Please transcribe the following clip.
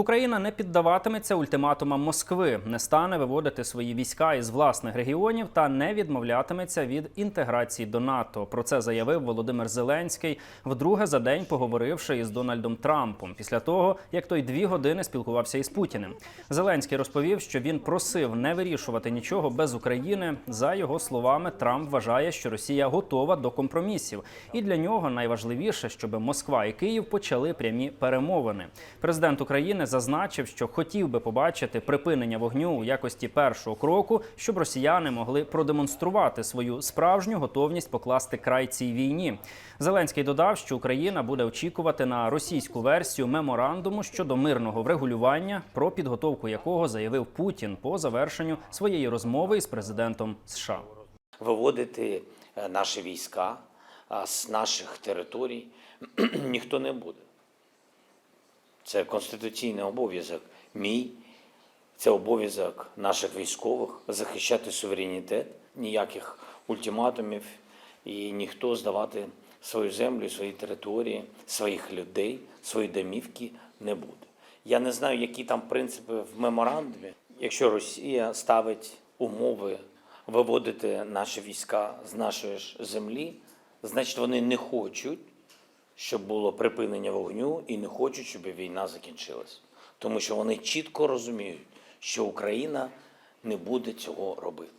Україна не піддаватиметься ультиматумам Москви, не стане виводити свої війська із власних регіонів та не відмовлятиметься від інтеграції до НАТО. Про це заявив Володимир Зеленський, вдруге за день поговоривши із Дональдом Трампом після того, як той дві години спілкувався із Путіним. Зеленський розповів, що він просив не вирішувати нічого без України. За його словами, Трамп вважає, що Росія готова до компромісів, і для нього найважливіше, щоб Москва і Київ почали прямі перемовини. Президент України зазначив, що хотів би побачити припинення вогню у якості першого кроку, щоб росіяни могли продемонструвати свою справжню готовність покласти край цій війні. Зеленський додав, що Україна буде очікувати на російську версію меморандуму щодо мирного врегулювання, про підготовку якого заявив Путін по завершенню своєї розмови із президентом США. виводити е, наші війська з наших територій ніхто не буде. Це конституційний обов'язок мій, це обов'язок наших військових захищати суверенітет, ніяких ультиматумів і ніхто здавати свою землю, свої території, своїх людей, свої домівки не буде. Я не знаю, які там принципи в меморандумі. Якщо Росія ставить умови виводити наші війська з нашої ж землі, значить вони не хочуть, щоб було припинення вогню, і не хочуть, щоб війна закінчилась. Тому що вони чітко розуміють, що Україна не буде цього робити.